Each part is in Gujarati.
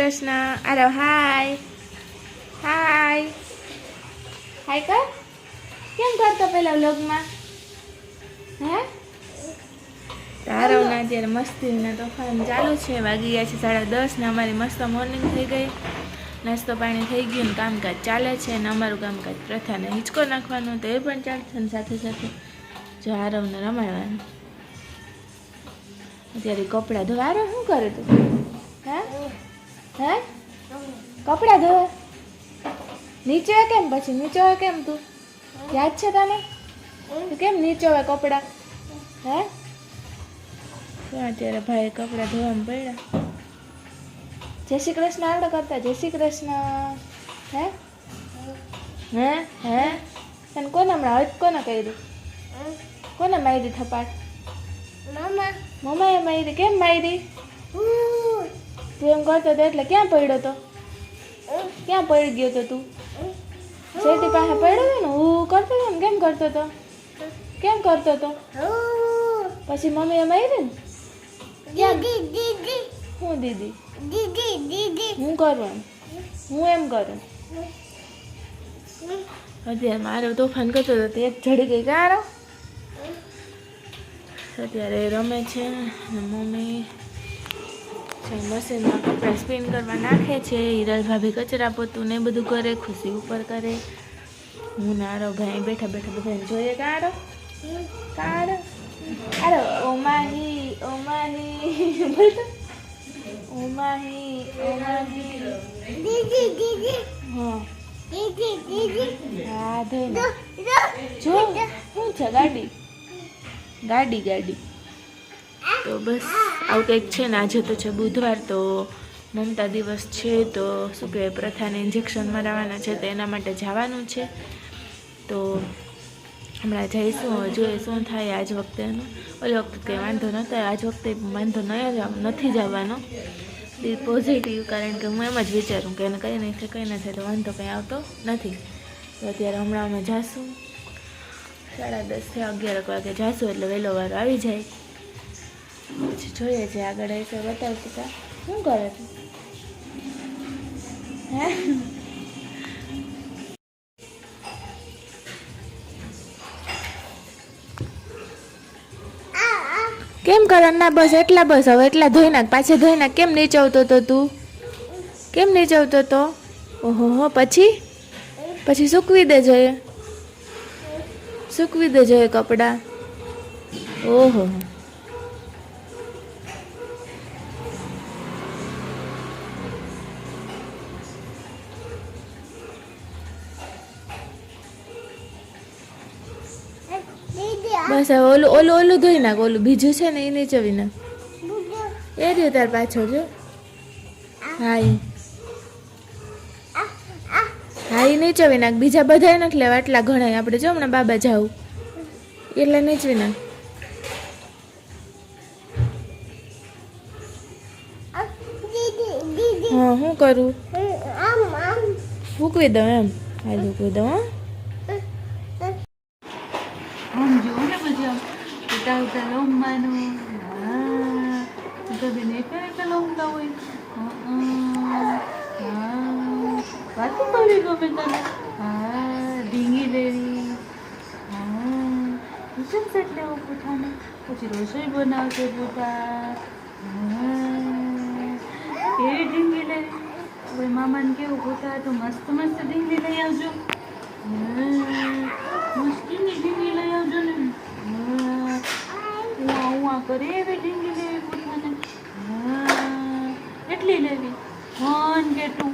કૃષ્ણ. આરો હાય. હાય. હાય કર કેમ કરતો પેલા વ્લોગમાં? હે? તારવના અત્યારે મસ્તીના તોફાન ચાલુ છે. વાગી ગયા છે સાડા દસ ને અમારી મસ્ત મોર્નિંગ થઈ ગઈ. નાસ્તો પાણી થઈ ગયું ને કામકાજ ચાલે છે ને અમારું કામકાજ પ્રથાને હિંચકો નાખવાનું તો એ પણ ચાલશે ને સાથે સાથે. જો આરવને રમાડવાનું. અત્યારે કપડાં ધોવા. આરવ શું કરે તું? હે? હે? કપડાં ધોવા? નીચે કેમ પછી? નીચે કેમ તું? યાદ છે તને? તું કેમ નીચે હોય કપડાં? હે? અત્યારે ભાઈ કપડાં ધોવામાં પડ્યા? જય શ્રી કૃષ્ણ આવડે કરતા જય શ્રી કૃષ્ણ. હે? હે? હે? તને કોને હમણાં હજ કોને કર્યું કોને મારી થપાટ? મમ્માએ મારી કેમ મારી તું એમ કરતો હતો એટલે ક્યાં પડ્યો તો? ક્યાં પડી ગયો તો તું? શેઠી પાસે પડ્યો હતો ને? હું કરતો હતો ને? કેમ કરતો હતો કેમ કરતો હતો પછી મમ્મી એમ આવી ને? હું દીદી? હું કરું હું એમ કરું? અત્યારે મારો તોફાન કરતો હતો તે જડી ગઈ કારો અત્યારે રમે છે મમ્મી. છે મશીનમાં કપડાં સ્પિન કરવા નાખે છે હિરલ ભાભી કચરા પોતું ને બધું કરે ખુશી ઉપર કરે. હું નારો ભાઈ બેઠા બેઠા બધાને જોઈએ કારો કારો આરો ઓમાહી ઓમાહી ઓમાહી ઓમાહી ઓમાહી હા. હા ધોઈને જો શું છે ગાડી? ગાડી ગાડી. તો બસ, આવું કંઈક છે ને, આજે તો છે બુધવાર, તો મમતા દિવસ છે, તો શું કહેવાય, પ્રથાને ઇન્જેક્શન મરાવવાના છે, તો એના માટે જવાનું છે. તો હમણાં જઈશું હવે જોઈએ શું થાય આજ વખતે એનું? ઓલી વખતે કંઈ વાંધો નહોતો આજ વખતે વાંધો જ નથી જવાનો. પોઝિટિવ કારણ કે હું એમ જ વિચારું કે એને કંઈ નહીં થાય, કંઈ ના થાય, તો વાંધો કંઈ આવતો નથી. તો અત્યારે હમણાં અમે જાશું. સાડા દસથી અગિયાર વાગે જાશું, એટલે વહેલો વારો આવી જાય. જોઈએ છે આગળ એ બતાવશું કા શું કરે છે? કેમ કરે ના બસ? એટલા બસ હવે, એટલા ધોઈ નાખ. પાછા ધોઈ નાખ. કેમ નીચવતો તો તું? કેમ નીચવતો તો? ઓહો, હો, પછી? પછી સૂકવી દે જોઈએ સૂકવી દે જોઈએ કપડાં. ઓહો બસ હવે ઓલું ઓલું ઓલું ધોઈ નાખ ઓલું બીજું છે ને એ નીચવી નાખ એ રહ્યો તાર પાછળ જો. હા ઈ હા એ નીચવી નાખ. બીજા બધાય નથી લેવા આટલા ઘણા આપણે જો હમણાં બાબા જાવું એટલે નીચવી નાખ. હા શું કરું? મૂકવી દઉં એમ. હાલ મૂકવી દઉં હા. kalumano. Ah, gabinete ay kalong gawin. Oo. Ah, ba't ba rin gawin na? Ah, dingi rin. Ah, isang satle ko po tana. Kuchirosoy po na ako po ta. Ah, eh dingi rin. Uy, maman ke upo ta. To mast mast dingi rin yung. Ah, mast ઉઆ કરે એવી ઢીંગી લેવી પોતાને હા એટલી લેવી. હન કે ટુ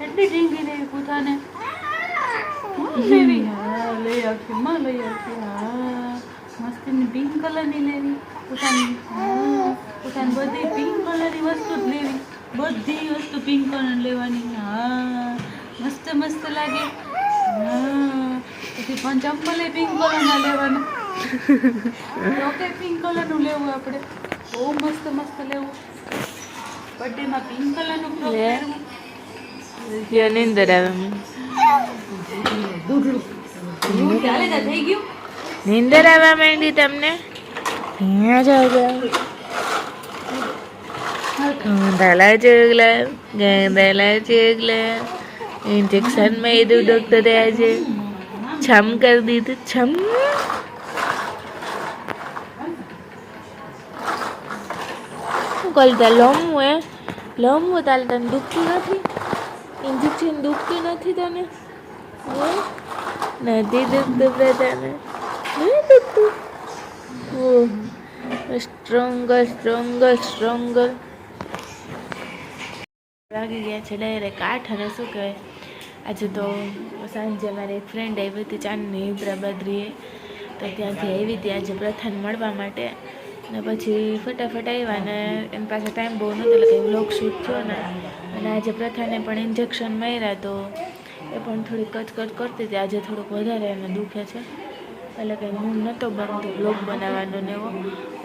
એટલી ઢીંગી લેવી પોતાને લેવી? હા લઈ આવશે માં લઈ આવશે હા. મસ્તીની પિંક કલરની લેવી. પોતાની પોતાની બધી પિંક કલરની વસ્તુ જ લેવી. બધી વસ્તુ પિંક કલર લેવાની હા. મસ્ત મસ્ત લાગે. હા. પછી પણ ચંપલે પિંક કલરના લેવાના. રોકે પિંક કલરનું લેવું આપણે. બહુ મસ્ત મસ્ત લેવું. બર્થડેમાં પિંક કલરનું ફ્રોક. પહેરવું. નીંદર આવે મને. ચાલે તા થઈ ગયું? નીંદર આવવા માંડી તમને? ગેંદાલા ચગલા ગેંદાલા ચગલા. ઇન્જેક્શન માર્યું ડોક્ટરે આજે છમ કરી દીધું. છમ. શું કરી લમવું એ લમવું તાલે તને દુખતું નથી? ઇન્જેક્શન દુખતું નથી તને? નથી દુખતું તને. નહીં દુખતું? સ્ટ્રોંગર સ્ટ્રોંગર સ્ટ્રોંગર લાગી ગયા છે ડાયરેક્ટ આઠ અને શું કહેવાય? આજે તો સાંજે મારી એક ફ્રેન્ડ આવી હતી ચાંદની હૈદરાબાદરીએ તો ત્યાંથી આવી હતી આજે પ્રથાને મળવા માટે. ને પછી ફટાફટ આવ્યા ને એની પાસે ટાઈમ બહુ નહોતો એટલે કંઈ શૂટ થયો ને. અને આજે પ્રથાને પણ ઇન્જેક્શન માર્યા તો એ પણ થોડી કચકચ કરતી હતી. આજે થોડુંક વધારે એને દુખે છે. એટલે કંઈ હું નહોતો બનતો વ્લોગ બનાવવાનો ને એવો.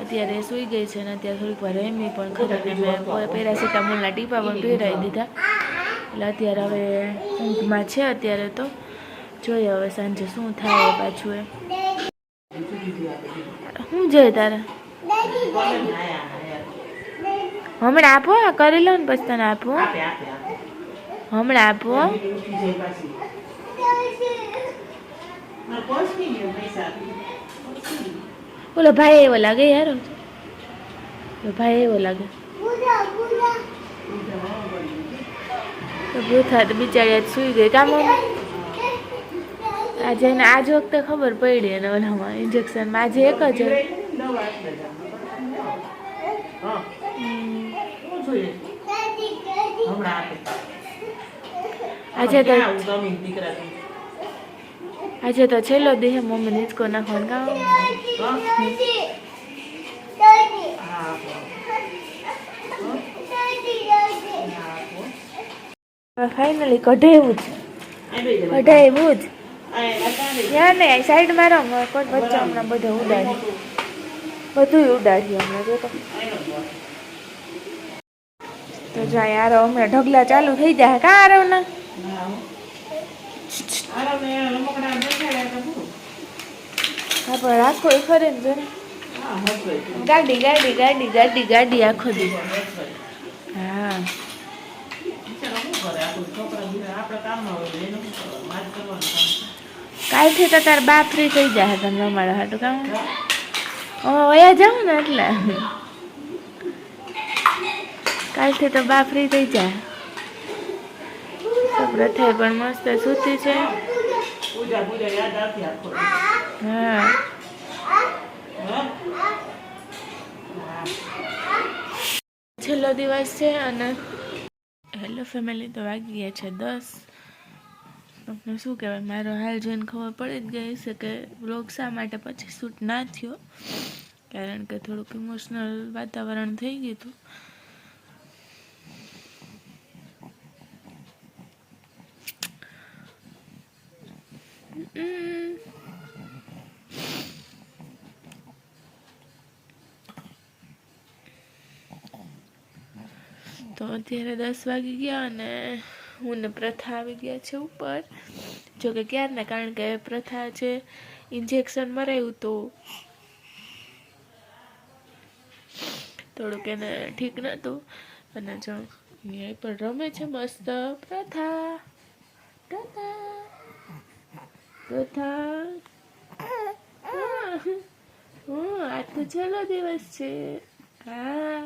અત્યારે સૂઈ ગઈ છે ને અત્યારે થોડીક વાર રેમી પણ ખરી મેં પેરાસિટામોલના ટીપા પણ પહેરાવી દીધા. એટલે અત્યારે હવે ઊંઘમાં છે અત્યારે તો. જોઈએ હવે સાંજે શું થાય પાછું એ શું જોઈએ તારે? હમણાં આપો આ કરી લો ને પછી તને આપો. હમણાં આપો. ઓલો ભાઈ એવો લાગે યાર. ભાઈ એવો લાગે. ભૂથા તો બિચારી સુઈ ગઈ. કામ આજે આજ વખતે ખબર પડી અને ઓલામાં ઇન્જેક્શનમાં આજે એક જ. આજે તો આજે તો છેલ્લો દેહ મમ્મી નીચકો નાખવાનું કામ ફાઇનલી કઢે જ. કઢે જ. ત્યાં નહીં સાઈડ મારો કોઈ વચ્ચે હમણાં બધો ઉડાડી. બધું ઉડાડ્યું હમણાં જો તો. જા યાર હમણાં ઢગલા ચાલુ થઈ જાય. કા આરવ ના હા, પણ રાખો એ ગાડી ગાડી ગાડી ગાડી ગાડી આખો દી. હા. કાલથી તો તાર બા ફ્રી થઈ જાય તમે અમારા હાટું કામ વયા જાઉં ને એટલે. કાલથી તો બા ફ્રી થઈ જાય. પ્રથાએ પણ મસ્ત સૂતી છે. હા. છેલ્લો દિવસ છે અને હેલો ફેમિલી તો વાગી ગયા છે દસ. તમને શું કહેવાય? મારો હાલ જોઈને ખબર પડી જ ગઈ છે કે વ્લોગ શા માટે પછી શૂટ ના થયો? કારણ કે થોડુંક ઇમોશનલ વાતાવરણ થઈ ગયું હતું. તો અત્યારે દસ વાગી ગયા અને હું ને પ્રથા આવી ગયા છે ઉપર. જોકે ક્યારના? કારણ કે પ્રથા છે ઇન્જેક્શન મરાયું તો. થોડુંક એને ઠીક નહોતું અને જો અહીંયા પણ રમે છે મસ્ત. પ્રથા પ્રથા પ્રથા. આ તો છેલ્લો દિવસ છે. હા,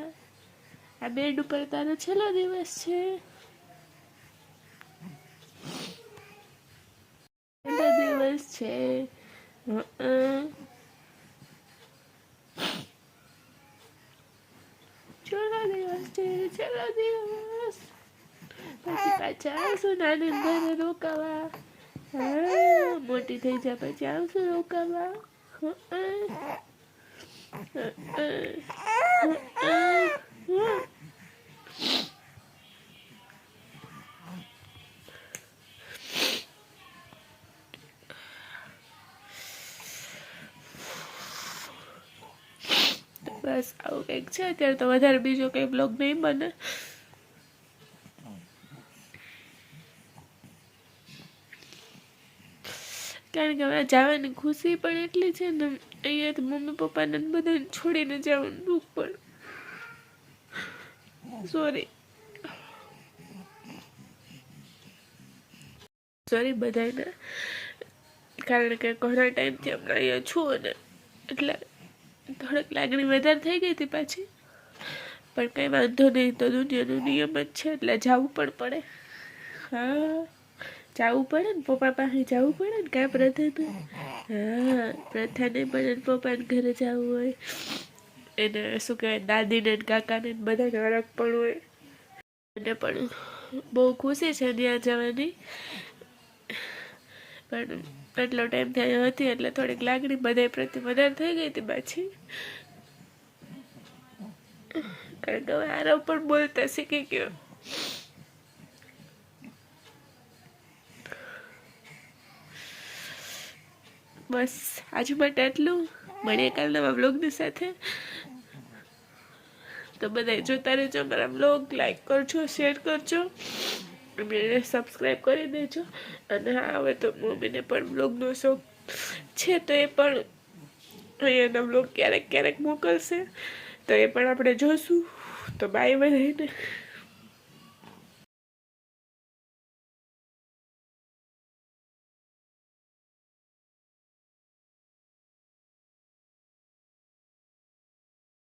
આ બેડ ઉપર તારો છેલ્લો દિવસ છે છેલ્લો દિવસ છે હં. છેલ્લો દિવસ છે છેલ્લો દિવસ પછી પાછા આવશું નાની ઘરે રોકાવા હા મોટી થઈ જાય પછી આવશું રોકાવા હં. બસ આવું કંઈક છે. અત્યારે તો વધારે બીજો કંઈ બ્લોગ નહીં બને. કારણ કે હવે જવાની ખુશી પણ એટલી છે ને અહીંયાથી મમ્મી પપ્પાને બધાને છોડીને જવાનું દુઃખ પણ. સોરી સોરી બધાને કારણ કે ઘણા ટાઈમથી હમણાં અહીંયા છું ને એટલે થોડીક લાગણી વધારે થઈ ગઈ હતી પાછી. પણ કંઈ વાંધો નહીં, તો દુનિયાનો નિયમ જ છે, એટલે જવું પણ પડે. હા, જવું પડે ને, પપ્પા પાસે જવું પડે ને, કાં પ્રથાને? હા, પ્રથાને પણ પપ્પાને ઘરે જવું હોય. એને શું કહેવાય દાદીને કાકાને બધાને અરગ પણ હોય. અને પણ બહુ ખુશી છે ત્યાં જવાની. પણ એટલો ટાઈમ થયો હતી એટલે થોડીક લાગણી બધા પ્રત્યે વધારે થઈ ગઈ હતી પાછી. કારણ કે હવે આરવ પણ બોલતા શીખી ગયો. બસ, આજે માટે આટલું. મળીએ કાલ નવા બ્લોગની સાથે. તો બધા જોતા રહેજો મારા બ્લોગ લાઈક કરજો શેર કરજો. અને સબસ્ક્રાઈબ કરી દેજો. અને હા, હવે તો મમ્મીને પણ બ્લોગનો શોખ છે, તો એ પણ એના બ્લોગ ક્યારેક ક્યારેક મોકલશે. તો એ પણ આપણે જોશું. તો બાય બધાને.